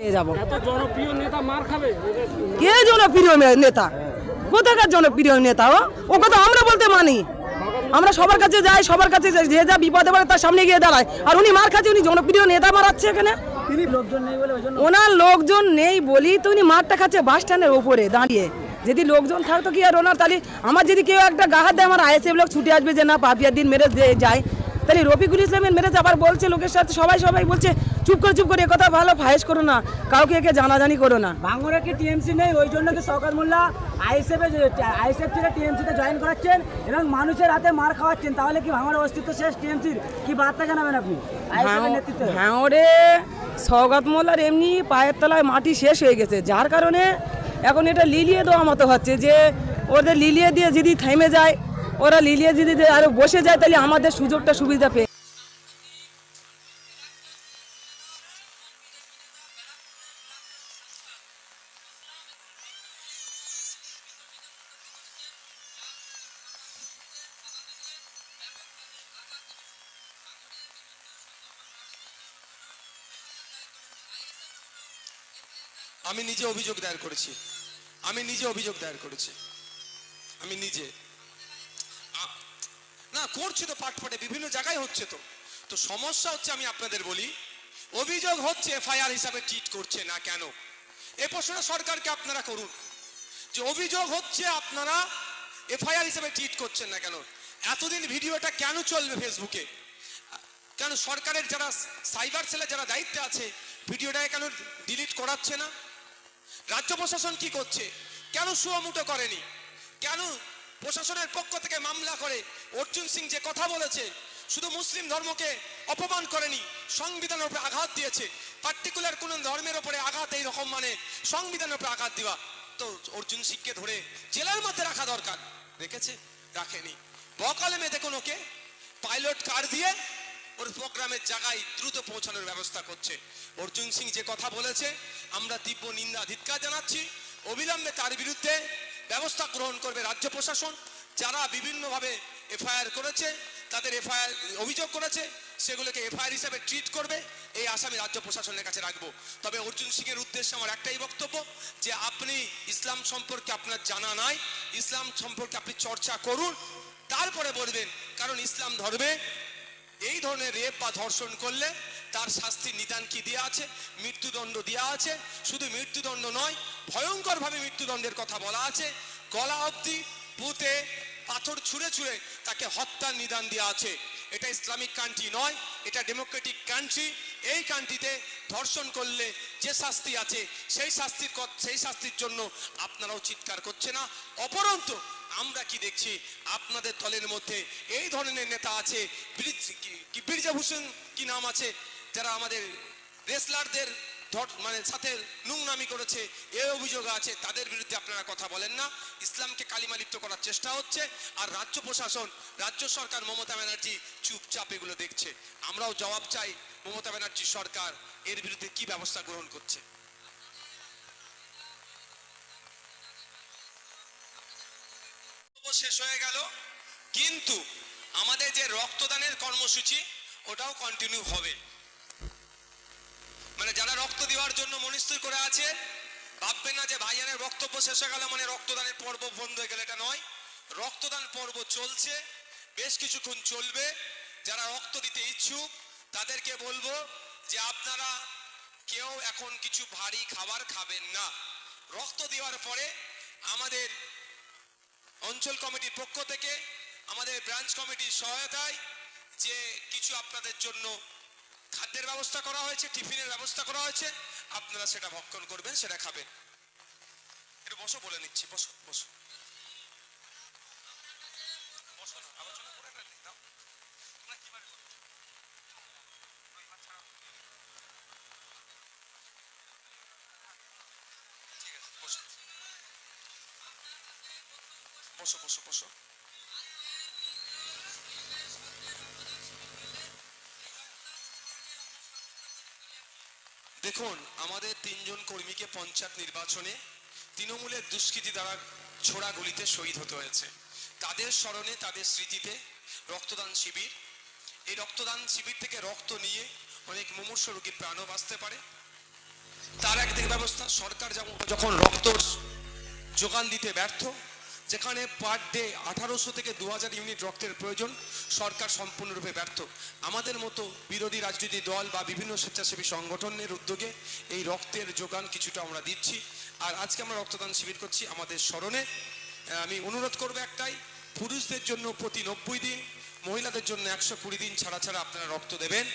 পেয়ে যাব। এত জনপ্রিয় নেতা মার খাবে? কে জনপ্রিয় নেতা? কোথাকার জনপ্রিয় নেতা ও? ও কথা আমরা বলতে মানি। আমরা সবার কাছে যাই সবার কাছে যাই, যে যা বিপদে পড়ে তার সামনে গিয়ে দাঁড়ায়। আর উনি মার খাচ্ছে উনি জনপ্রিয় নেতা মারাচ্ছে এখানে। তিনি লোকজন নেই বলে ওই জন্য ওনার লোকজন নেই বলি তো উনি মারটা খাচ্ছে বাস স্ট্যান্ডের ওপরে দাঁড়িয়ে। যদি লোকজন থাকতো কি আর ওনার? তাহলে আমার যদি কেউ একটা গাহাত দেয় আমার আইএসএফ লোক ছুটে আসবে যে না পাপিয়ার দিন মেরে যায়। তাহলে রফিকুল ইসলামের মেরেছে আবার বলছে লোকের সাথে সবাই সবাই বলছে চুপ করে চুপ করে কথা ভালো ফায়েস করো না। কাউকে একে জানাজানি করো না। ভাঙড়ে কি টিএমসি নেই ওই জন্য কি শওকত মোল্লা আইএসএফ আইএসএফ থেকে টিএমসিতে জয়েন করাচ্ছেন এবং মানুষের হাতে মার খাওয়াচ্ছেন? তাহলে কি ভাঙড়ের অস্তিত্ব শেষ টিএমসির কি বার্তা জানাবেন আপনি আইএসএফ নেতৃত্বে? ভাঙড়ে সৌগত মোল্লার এমনি পায়ের তলায় মাটি শেষ হয়ে গেছে। যার কারণে এখন এটা লিলিয়ে দেওয়া মতো হচ্ছে যে ওদের লিলিয়ে দিয়ে যদি থেমে যায় ওরা লিলিয়ে যদি দিয়ে আরও বসে যায় তাহলে আমাদের সুযোগটা সুবিধা পেয়ে আমি নিজে অভিযোগ দায়ের করেছি। আমি নিজে অভিযোগ দায়ের করেছি। আমি নিজে। না, করছি তো পাটপাটে বিভিন্ন জায়গায় হচ্ছে তো। তো সমস্যা হচ্ছে আমি আপনাদের বলি, অভিযোগ হচ্ছে এফআইআর হিসাবে ট্রিট করছে না কেন? এ প্রশ্নটা সরকারকে আপনারা করুন। যে অভিযোগ হচ্ছে আপনারা এফআইআর হিসাবে ট্রিট করছেন না কেন? এতদিন ভিডিওটা কেন চলবে ফেসবুকে? কেন সরকারের যারা সাইবার সেলে যারা দায়িত্বে আছে, ভিডিওটাকে কেন ডিলিট করাচ্ছে না? রাজ্য প্রশাসন কি করছে? কেন সুয়ামুটো করেনি? কেন প্রশাসনের পক্ষ থেকে মামলা করে? অর্জুন সিং যে কথা বলেছে, শুধু মুসলিম ধর্মকে অপমান করেনি, সংবিধানের উপরে আঘাত দিয়েছে। পার্টিকুলার কোন ধর্মের উপরে আঘাত এই রকম মানে সংবিধানের উপরে আঘাত দিবা তো অর্জুন সিংকে ধরে জেলার মধ্যে রাখা দরকার। রেখেছে, রাখেনি। বকালেমে দেখুন ওকে পাইলট কার দিয়ে? ওর প্রোগ্রামের জায়গায় দ্রুত পৌঁছানোর ব্যবস্থা করছে। অর্জুন সিং যে কথা বলেছে আমরা তীব্র নিন্দা ধিৎকার জানাচ্ছি। অবিলম্বে তার বিরুদ্ধে ব্যবস্থা গ্রহণ করবে রাজ্য প্রশাসন। যারা বিভিন্নভাবে এফআইআর করেছে, তাদের এফআইআর অভিযোগ করেছে, সেগুলোকে এফআইআর হিসাবে ট্রিট করবে। এই আসামি রাজ্য প্রশাসনের কাছে রাখব। তবে অর্জুন সিংয়ের উদ্দেশ্যে আমার একটাই বক্তব্য যে, আপনি ইসলাম সম্পর্কে আপনার জানা নাই, ইসলাম সম্পর্কে আপনি চর্চা করুন, তারপরে বলবেন, কারণ ইসলাম ধর্মে এই ধরনের রেপ বা ধর্ষণ করলে তার শাস্তির নিদান কি দেওয়া আছে? মৃত্যুদণ্ড দেওয়া আছে। শুধু মৃত্যুদণ্ড নয়, ভয়ঙ্করভাবে মৃত্যুদণ্ডের কথা বলা আছে। গলা অবধি পুঁতে পাথর ছুঁড়ে ছুঁড়ে তাকে হত্যার নিদান দেওয়া আছে। এটা ইসলামিক কান্ট্রি নয়, এটা ডেমোক্রেটিক কান্ট্রি। এই কান্ট্রিতে ধর্ষণ করলে যে শাস্তি আছে, সেই শাস্তির সেই শাস্তির জন্য আপনারাও চিৎকার করছে না। অপরন্ত আমরা কি দেখছি, আপনাদের দলের মধ্যে এই ধরনের নেতা আছে, বীর- কি- কি কি নাম আছে? যারা আমাদের রেসলারদের মানে সাথে নোংনামি করেছে এই অভিযোগ আছে, তাদের বিরুদ্ধে আপনারা কথা বলেন না। ইসলামকে কালিমালিপ্ত করার চেষ্টা হচ্ছে, আর রাজ্য প্রশাসন, রাজ্য সরকার মমতা ব্যানার্জি চুপচাপ এগুলো দেখছে। আমরাও জবাব চাই মমতা ব্যানার্জি সরকার এর বিরুদ্ধে কি ব্যবস্থা গ্রহণ করছে। শেষ হয়ে গেল। কিন্তু আমাদের যে রক্তদানের কর্মসূচি, ওটাও কন্টিনিউ হবে। মানে যারা রক্ত দেওয়ার জন্য মনস্থির করে আছে ভাববেন না যে ভাইয়ানের বক্তব্য শেষ হয়ে গেল মানে রক্তদানের পর্ব বন্ধ হয়ে গেল, এটা নয়। রক্তদান পর্ব চলছে, বেশ কিছুক্ষণ চলবে। যারা রক্ত দিতে ইচ্ছুক, তাদেরকে বলব যে আপনারা কেউ এখন কিছু ভারী খাবার খাবেন না। রক্ত দেওয়ার পরে আমাদের অঞ্চল কমিটির পক্ষ থেকে, আমাদের ব্রাঞ্চ কমিটির সহায়তায় যে কিছু আপনাদের জন্য খাদ্যের ব্যবস্থা করা হয়েছে, টিফিনের ব্যবস্থা করা হয়েছে। আপনারা সেটা ভক্ষণ করবেন, সেটা খাবেন। একটু বসো, বলে নিচ্ছি। বসো বসো। বসো বসো বসো। দেখুন, আমাদের তিনজন কর্মীকে পঞ্চায়েত নির্বাচনে তৃণমূলের দুষ্কৃতি দ্বারা ছোড়া গুলিতে শহীদ হতে হয়েছে। তাদের স্মরণে, তাদের স্মৃতিতে রক্তদান শিবির। এই রক্তদান শিবির থেকে রক্ত নিয়ে অনেক মুমূর্ষ রোগীর প্রাণও বাঁচতে পারে। তার একদিকে ব্যবস্থা, সরকার যেমন যখন রক্ত যোগান দিতে ব্যর্থ যেখানে পার ডে আঠারোশো থেকে দু হাজার ইউনিট রক্তের প্রয়োজন, সরকার সম্পূর্ণরূপে ব্যর্থ। আমাদের মতো বিরোধী রাজনৈতিক দল বা বিভিন্ন স্বেচ্ছাসেবী সংগঠনের উদ্যোগে এই রক্তের যোগান কিছুটা আমরা দিচ্ছি। আর আজকে আমরা রক্তদান শিবির করছি আমাদের স্মরণে। আমি অনুরোধ করব একটাই, পুরুষদের জন্য প্রতি নব্বই দিন, মহিলাদের জন্য একশো কুড়ি দিন ছাড়া ছাড়া আপনারা রক্ত দেবেন।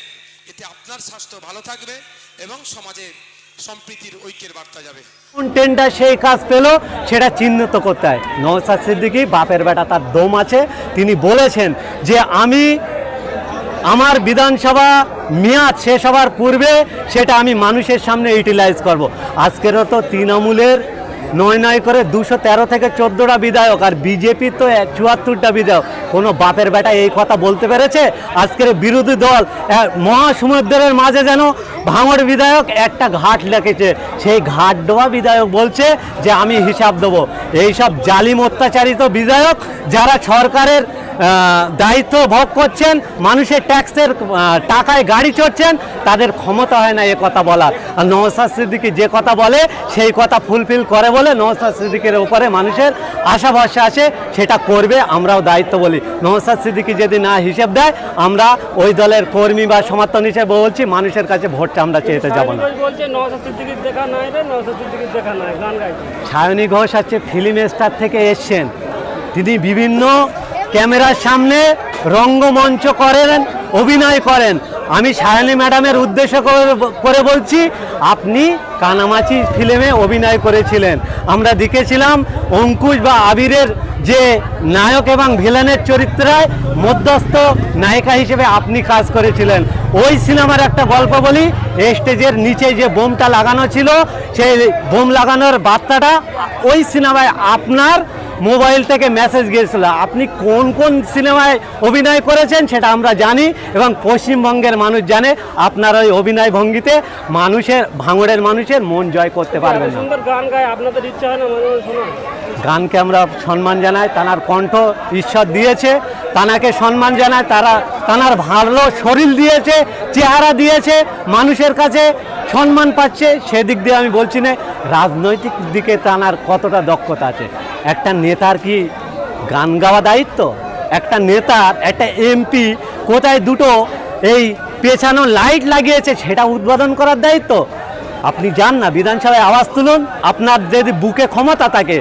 এতে আপনার স্বাস্থ্য ভালো থাকবে এবং সমাজে সম্প্রীতির ঐক্যের বার্তা যাবে। কোন টেন্ডার সেই কাজ পেল, সেটা চিহ্নিত করতে হয়। নওসাদ সিদ্দিকি, বাপের বেটা তার দম আছে। তিনি বলেছেন যে আমি, আমার বিধানসভা মেয়াদ শেষ হওয়ার পূর্বে সেটা আমি মানুষের সামনে ইউটিলাইজ করব। আজকেরও তো তৃণমূলের নয় নয় করে দুশো তেরো থেকে চোদ্দোটা বিধায়ক আর বিজেপির তো চুয়াত্তরটা বিধায়ক। কোনো বাপের বেটা এই কথা বলতে পেরেছে? আজকের বিরোধী দল মহাসমুদ্রের মাঝে যেন ভাঙড় বিধায়ক একটা ঘাট লেখেছে। সেই ঘাট দেওয়া বিধায়ক বলছে যে, আমি হিসাব দেবো। এইসব জালিম অত্যাচারিত বিধায়ক যারা সরকারের দায়িত্ব ভোগ করছেন মানুষের ট্যাক্সের টাকায় গাড়ি চড়ছেন তাদের ক্ষমতা হয় না এ কথা বলার। আর নওসাদ সিদ্দিকি যে কথা বলে সেই কথা ফুলফিল করে বলে নওসাদ সিদ্দিকের উপরে মানুষের আশা ভরসা আছে সেটা করবে আমরাও দায়িত্ব বলি। নওসাদ সিদ্দিকি যদি না হিসেব দেয় আমরা ওই দলের কর্মী বা সমর্থন হিসেবে বলছি মানুষের কাছে ভোটটা আমরা চেয়েতে যাব না। সায়নী ঘোষ আছে ফিল্ম স্টার থেকে এসছেন। তিনি বিভিন্ন ক্যামেরার সামনে রঙ্গমঞ্চ করেন, অভিনয় করেন। আমি সায়নী ম্যাডামের উদ্দেশ্য করে- করে বলছি, আপনি কানামাছি ফিল্মে অভিনয় করেছিলেন। আমরা দেখেছিলাম অঙ্কুশ বা আবিরের যে নায়ক এবং ভিলেনের চরিত্রায় মধ্যস্থ নায়িকা হিসেবে আপনি কাজ করেছিলেন। ওই সিনেমার একটা গল্প বলি স্টেজের নিচে যে বোমটা লাগানো ছিল, সেই বোম লাগানোর বার্তাটা ওই সিনেমায় আপনার মোবাইল থেকে মেসেজ গিয়েছিল। আপনি কোন কোন সিনেমায় অভিনয় করেছেন সেটা আমরা জানি এবং পশ্চিমবঙ্গের মানুষ জানে। আপনার ওই অভিনয় ভঙ্গিতে মানুষের ভাঙড়ের মানুষের মন জয় করতে পারবেন না। গান গায় আপনাদের ইচ্ছা হয় না মাঝে মাঝে শোনা গানকে আমরা সম্মান জানাই তানার কণ্ঠ ঈশ্বর দিয়েছে তানাকে সম্মান জানায় তারা তানার ভালো শরীর দিয়েছে চেহারা দিয়েছে মানুষের কাছে সম্মান পাচ্ছে সেদিক দিয়ে আমি বলছি না রাজনৈতিক দিকে তানার কতটা দক্ষতা আছে। একটা নেতার কি গান গাওয়া দায়িত্ব? একটা নেতার, একটা এমপি কোথায় দুটো এই পেছানো লাইট লাগিয়েছে সেটা উদ্বোধন করার দায়িত্ব? আপনি যান না, বিধানসভায় আওয়াজ তুলুন। আপনার যদি বুকে ক্ষমতা থাকে,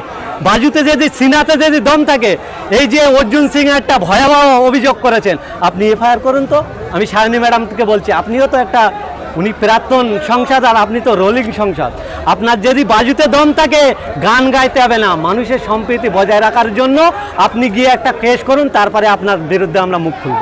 বাজুতে যদি সিনাতে যদি দম থাকে, এই যে অর্জুন সিং একটা ভয়াবহ অভিযোগ করেছেন, আপনি এফআইআর করুন তো। আমি সায়নী ম্যাডামকে বলছি, আপনিও তো একটা উনি প্রাক্তন সংসদ আর আপনি তো রোলিং সংসদ। আপনার যদি বাজুতে দম থাকে, গান গাইতে হবে না। মানুষের সম্প্রীতি বজায় রাখার জন্য আপনি গিয়ে একটা কেস করুন, তারপরে আপনার বিরুদ্ধে আমরা মুখ খুলব।